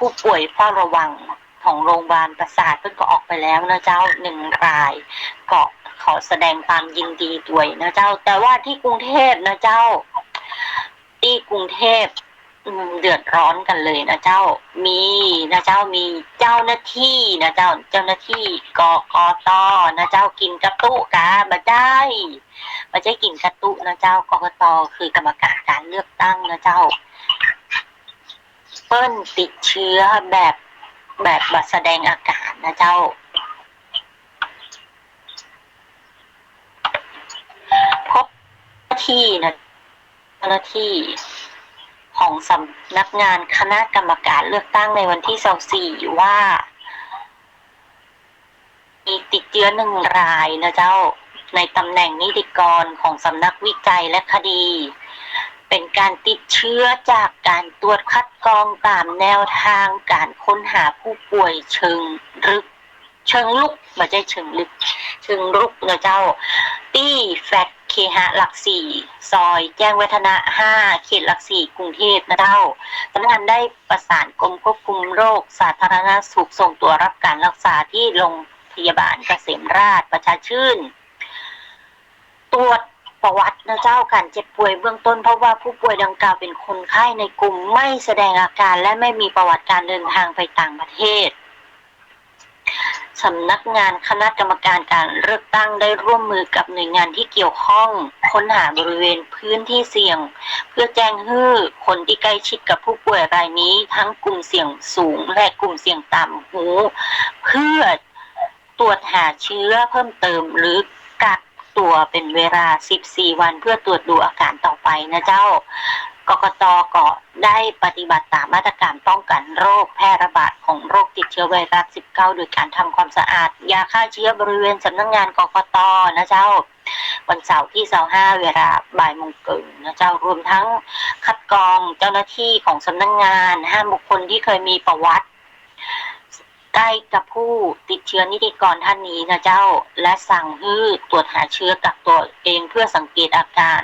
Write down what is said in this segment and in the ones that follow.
ผู้ป่วยเฝ้าระวังของโรงพยาบาลประสาทเพิ่งก็ออกไปแล้วนะเจ้าหนึ่งรายก็ขอแสดงความยินดีด้วยนะเจ้า แต่ว่าที่กรุงเทพนะเจ้า ที่กรุงเทพเดือดร้อนกันเลยนะเจ้า มีนะเจ้ามีเจ้าหน้าที่นะเจ้า เจ้าหน้าที่กกตนะเจ้ากินกระตุกามาได้มาใช่กินกระตุนะเจ้ากกตคือกรรมการการเลือกตั้งนะเจ้า เปิ้ลติดเชื้อแบบแบบบัแสดงอาการนะเจ้า พบที่นะเจ้าหน้าที่ของสำนักงานคณะกรรมการเลือกตั้งในวันที่ 24 ว่า มีติดเชื้อหนึ่งรายนะเจ้า ในตำแหน่งนิติกรของสำนักวิจัยและคดี เป็นการติดเชื้อจากการตรวจคัดกรองตามแนวทางการค้นหาผู้ป่วยเชิงลึก เชิงลุกไม่ใช่เชิงลึก เชิงลุกนะเจ้า ตี้แฟลตเคหะหลักสี่ซอยแจ้งวัฒนะห้าเขตหลักสี่กรุงเทพนะเจ้าสำนักงานได้ประสานกรมควบคุมโรค สาธารณสุขส่งตัวรับการรักษาที่โรงพยาบาลเกษมราชประชาชื่น ตรวจ ประวัตินะเจ้าการเจ็บป่วยเบื้องต้นเพราะว่าผู้ป่วยดังกล่าวเป็นคนไข้ในกลุ่มไม่แสดงอาการและไม่มีประวัติการเดินทางไปต่างประเทศสำนักงานคณะกรรมการการเลือกตั้งได้ร่วมมือกับหน่วยงานที่เกี่ยวข้อง ค้นหาบริเวณพื้นที่เสี่ยง เพื่อแจ้งให้คนที่ใกล้ชิดกับผู้ป่วยรายนี้ ทั้งกลุ่มเสี่ยงสูงและกลุ่มเสี่ยงต่ำหู เพื่อตรวจหาเชื้อเพิ่มเติมหรือกัก ตัวเป็นเวลา 14 วันเพื่อตรวจดูอาการต่อไปนะเจ้ากกตก็ได้ปฏิบัติตามมาตรการป้องกันโรคแพร่ระบาดของโรคติดเชื้อไวรัส 19 โดยการทำความสะอาด ยาฆ่าเชื้อบริเวณสำนักงานกกตนะเจ้า วันเสาร์ที่ 25 เวลาบ่ายโมงเกินนะเจ้ารวมทั้งคัดกรองเจ้าหน้าที่ของสำนักงานห้ามบุคคลที่เคยมีประวัติ ล้กับผู้ติดเชื้อนิติกรท่านนี้นะเจ้า และสั่งให้ตรวจหาเชื้อกักตัวเองเพื่อสังเกตอาการ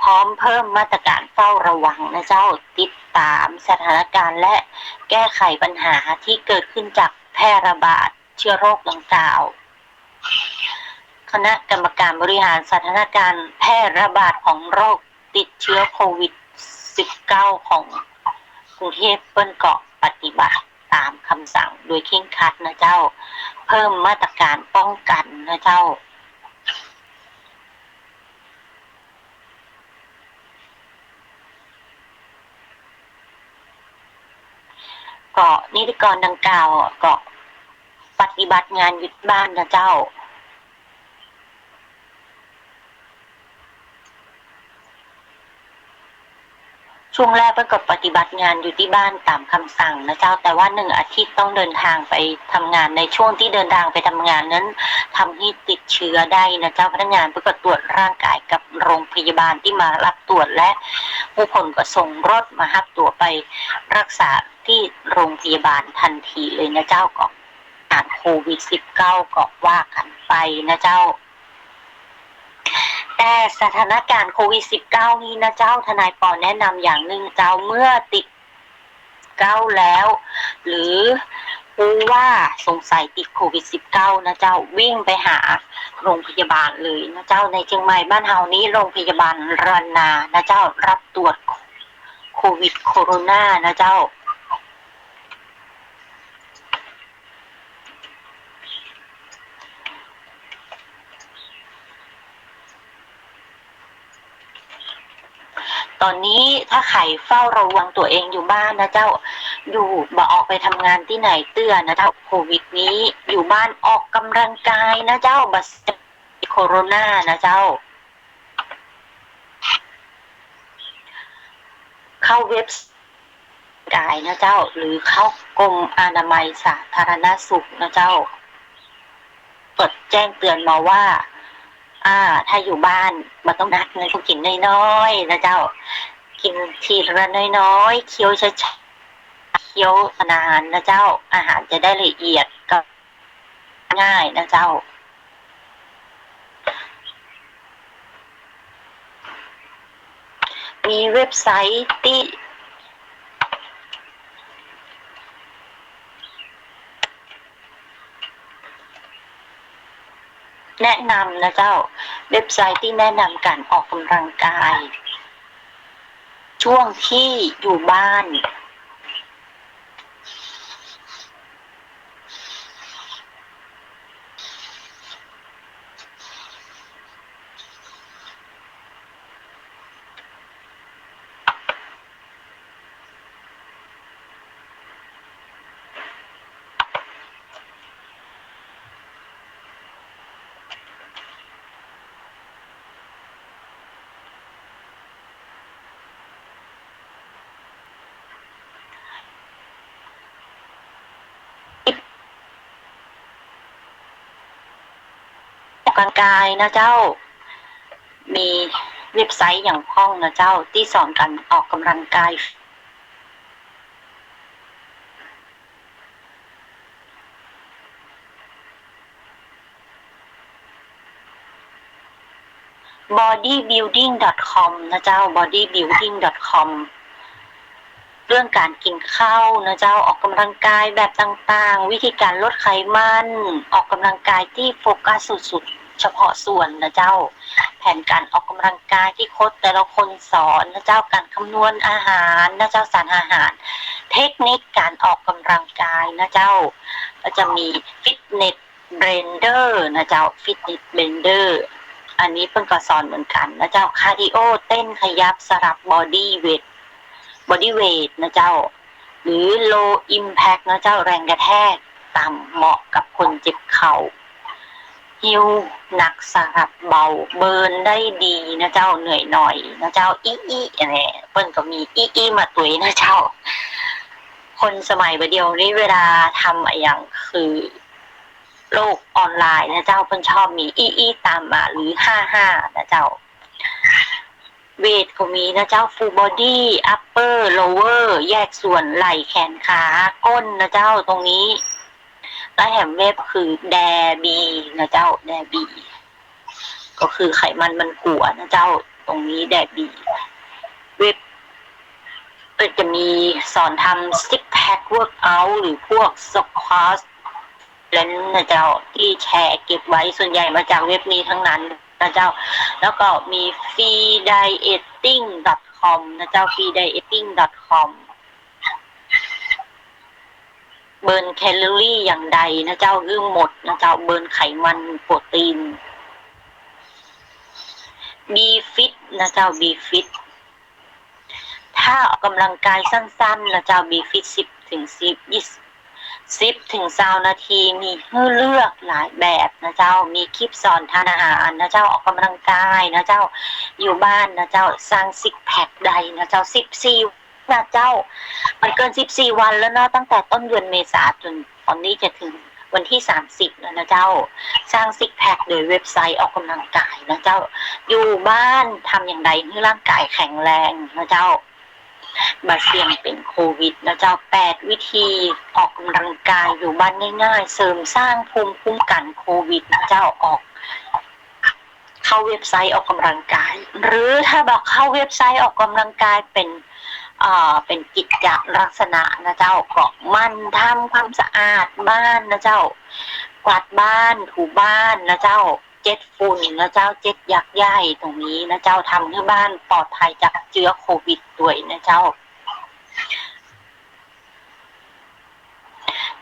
พร้อมเพิ่มมาตรการเฝ้าระวังนะเจ้าติดตามสถานการณ์และแก้ไขปัญหาที่เกิดขึ้นจากแพร่ระบาดเชื้อโรคดังกล่าว คณะกรรมการบริหารสถานการณ์แพร่ระบาดของโรคติดเชื้อโควิด -19 ของกรุงเทพเปิ้นเกาะปฏิบัติ ตามคำสั่งโดยเคร่งครัดนะเจ้า เพิ่มมาตรการป้องกันนะเจ้าเกาะนิติกรดังกล่าวก็ปฏิบัติงานยึดบ้านนะเจ้า ช่วงแรกเพิ่งก็ปฏิบัติงานอยู่ที่บ้านตามคำสั่งนะเจ้า แต่ว่าหนึ่งอาทิตย์ต้องเดินทางไปทำงานในช่วงที่เดินทางไปทำงานนั้นทำให้ติดเชื้อได้นะเจ้าพนักงานเพื่อก็ตรวจร่างกายกับโรงพยาบาลที่มารับตรวจและ ผู้คนก็ส่งรถมารับตัวไปรักษาที่โรงพยาบาลทันทีเลยนะเจ้าก็อ่านโควิด -19 ก็ว่ากันไปนะเจ้า แต่สถานการณ์โควิด -19 นี้นะเจ้าทนายปอแนะนำอย่างหนึ่งเจ้าเมื่อติดเก้าแล้ว หรือรู้ว่าสงสัยติดโควิด -19 นะเจ้าวิ่งไปหาโรงพยาบาลเลยนะเจ้าในเชียงใหม่บ้านเฮานี้โรงพยาบาลรันนานะเจ้ารับตรวจโควิดโคโรนานะเจ้า ตอนนี้ถ้าใครเฝ้าระวังตัวเองอยู่บ้านนะเจ้า อยู่บ่ออกไปทำงานที่ไหนเตือนนะเจ้าโควิดนี้อยู่บ้านออกกำลังกายนะเจ้าบัสโคโรนานะเจ้า เข้าเว็บกายนะเจ้า หรือเข้ากรมอนามัยสาธารณสุขนะเจ้าเปิดแจ้งเตือนมาว่า อ่า ถ้าอยู่บ้านมันต้องนัดเลยกินน้อยๆนะเจ้า กินทีละน้อยๆเคี้ยวช้าๆเคี้ยวนานนะเจ้า อาหารจะได้ละเอียดก็ง่ายนะเจ้ามีเว็บไซต์ที่ แนะนำนะเจ้า เว็บไซต์ที่แนะนำการออกกำลังกาย ช่วงที่อยู่บ้าน ออกกำลังกายนะเจ้า มีเว็บไซต์อย่างพ้องนะเจ้า ที่สอนการออกกำลังกาย bodybuilding.com นะเจ้า bodybuilding.com เรื่องการกินข้าวนะเจ้าออกกำลังกายแบบต่างๆ วิธีการลดไขมัน ออกกำลังกายที่โฟกัสสุดๆ เฉพาะส่วนนะเจ้า แผนการออกกำลังกายที่โค้ชแต่ละคนสอนนะเจ้าการคำนวณอาหารนะเจ้าสารอาหาร เทคนิคการออกกำลังกายนะเจ้า ก็จะมีฟิตเนสเบรนเดอร์นะเจ้าฟิตเนสเบรนเดอร์อันนี้เพิ่งก็สอนเหมือนกันนะเจ้าคาร์ดิโอเต้นขยับสลับบอดี้เวทบอดี้เวทนะเจ้า หรือ low impact นะเจ้าแรงกระแทกต่ำเหมาะกับคนเจ็บเข่า ฮิวหนักสลับเบาเบิร์นได้ดีนะเจ้าเหนื่อยหน่อยนะเจ้าอีอีอะไรเปิ้นก็มีอีอีมาตุยนะเจ้า คนสมัยประเดียวนี้เวลาทำอะไรอย่างคือโลกออนไลน์นะเจ้าเปิ้นชอบมีอีอีตามมาหรือห้าห้านะเจ้าเวทก็มีนะเจ้า full body upper lower แยกส่วนไหล่แขนขาก้นนะเจ้าตรงนี้ และแถมเว็บคือแดบีนะเจ้าแดบี ก็คือไขมันมันกัวนะเจ้าตรงนี้แดบี เว็บจะมีสอนทำ six pack workout หรือพวก squat แล้วนะเจ้าที่แชร์เก็บไว้ส่วนใหญ่มาจากเว็บนี้ทั้งนั้นนะเจ้า แล้วก็มี freedieting.com นะเจ้า freedieting.com เบิร์นแคลอรี่อย่างใดนะเจ้าคือหมดนะเจ้าเบิร์นไขมันโปรตีนบีฟิตนะเจ้าบีฟิตถ้าออกกำลังกายสั้นๆนะเจ้าบีฟิตสิบถึงสิบยี่สิบถึงสานาทีมีให้เลือกหลายแบบนะเจ้ามีคลิปสอนทานอาหารนะเจ้าออกกำลังกายนะเจ้าอยู่บ้านนะเจ้าสร้างซิกแพคใดนะเจ้าสิบสี่ นะเจ้า มันเกินสิบสี่วันแล้วเนาะตั้งแต่ต้นเดือนเมษาจนตอนนี้จะถึงวันที่สามสิบแล้วนะเจ้า สร้างซิกแพคโดยเว็บไซต์ออกกำลังกายนะเจ้า อยู่บ้านทำอย่างไรให้ร่างกายแข็งแรงนะเจ้าบาเสี่ยงเป็นโควิดนะเจ้าแปดวิธีออกกำลังกายอยู่บ้านง่ายๆ เสริมสร้างภูมิคุ้มกันโควิดนะเจ้าออก เข้าเว็บไซต์ออกกำลังกาย หรือถ้าบอกเข้าเว็บไซต์ออกกำลังกายเป็น อ่าเป็นกิจลักษณะนะเจ้าก็มันทำความสะอาดบ้านนะเจ้า กวาดบ้านถูบ้านนะเจ้าเจ็ดฝุ่นนะเจ้าเจ็ดยักษ์ใหญ่ตรงนี้นะเจ้าทำให้บ้านปลอดภัยจากเชื้อโควิดด้วยนะเจ้า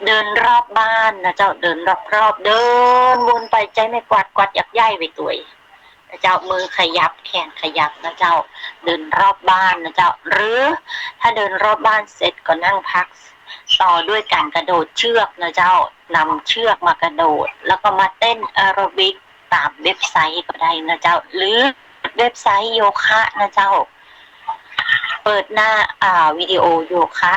เดินรอบบ้านนะเจ้าเดินรอบๆเดินวนไปใจไม่กวาดกวาดยักษ์ใหญ่ไปตัว นะเจ้ามือขยับแขนขยับนะเจ้าเดินรอบบ้านนะเจ้า หรือถ้าเดินรอบบ้านเสร็จก็นั่งพักต่อด้วยการกระโดดเชือกนะเจ้านำเชือกมากระโดด แล้วก็มาเต้นแอโรบิกตามเว็บไซต์ก็ได้นะเจ้า หรือเว็บไซต์โยคะนะเจ้า เปิดหน้าอ่าวิดีโอโยคะ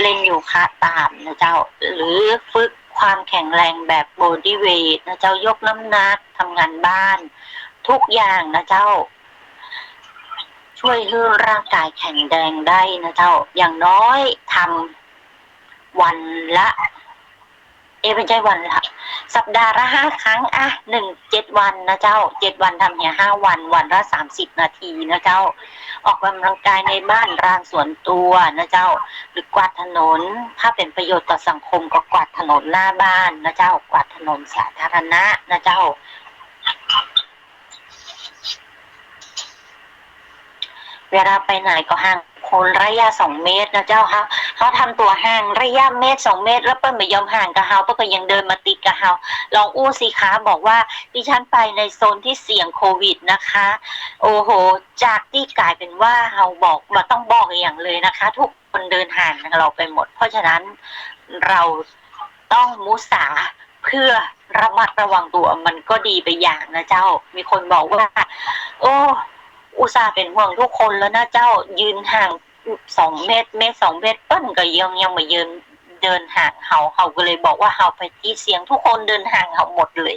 เล่นโยคะตามนะเจ้า หรือฝึก ความแข็งแรงแบบบอดี้เวทนะเจ้ายกน้ำหนักทำงานบ้าน ทุกอย่างนะเจ้า ช่วยให้ร่างกายแข็งแรงได้นะเจ้า อย่างน้อยทำวันละเอะ ไม่ใช่วันละสัปดาห์ละห้าครั้ง อะหนึ่งเจ็ดวันนะเจ้าเจ็ดวันทำเนี่ยห้าวัน วันละสามสิบนาทีนะเจ้า ออกกำลังกายในบ้านรางสวนตัวนะเจ้า หรือกวาดถนน ถ้าเป็นประโยชน์ต่อสังคมก็กวาดถนนหน้าบ้านนะเจ้า กวาดถนนสาธารณะนะเจ้าเวลาไปไหนก็ห่าง คนระยะสองเมตรนะเจ้าคะเขาทำตัวห่างระยะเมตรสองเมตร แล้วเปิ้ลไม่ยอมห่างกับเฮาเปิ้ลก็ยังเดินมาติดกับเฮาลองอู้สิคะบอกว่าดิฉันไปในโซนที่เสี่ยงโควิดนะคะ โอ้โห จากที่กลายเป็นว่าเฮาบอกมาต้องบอกอย่างเลยนะคะ ทุกคนเดินห่างเราไปหมด เพราะฉะนั้นเราต้องมุสาเพื่อระมัดระวังตัวมันก็ดีไปอย่างนะเจ้า มีคนบอกว่า โอ้ อุตส่าห์เป็นห่วงทุกคนแล้วนะเจ้ายืนห่างสองเมตร เมตรสองเมตรเปิ้ลก็ยังยังมายืนเดินห่างเขาเขาก็เลยบอกว่าเขาไปที่เสียงทุกคนเดินห่างเขาหมดเลย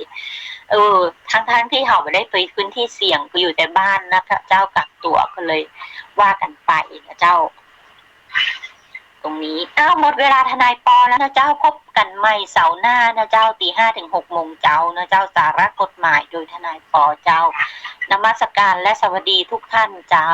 เออทั้งทั้งที่เขาไม่ได้ไปพื้นที่เสี่ยงก็อยู่แต่บ้านนะคะเจ้ากักตัวก็เลยว่ากันไปนะเจ้า ตรงนี้ อ้าวหมดเวลาทนายปอแล้วนะเจ้าพบกันใหม่เสาร์หน้านะเจ้าตีห้าถึงหกโมงเจ้านะเจ้าสาระกฎหมายโดยทนายปอเจ้านมัสการและสวัสดีทุกท่านเจ้า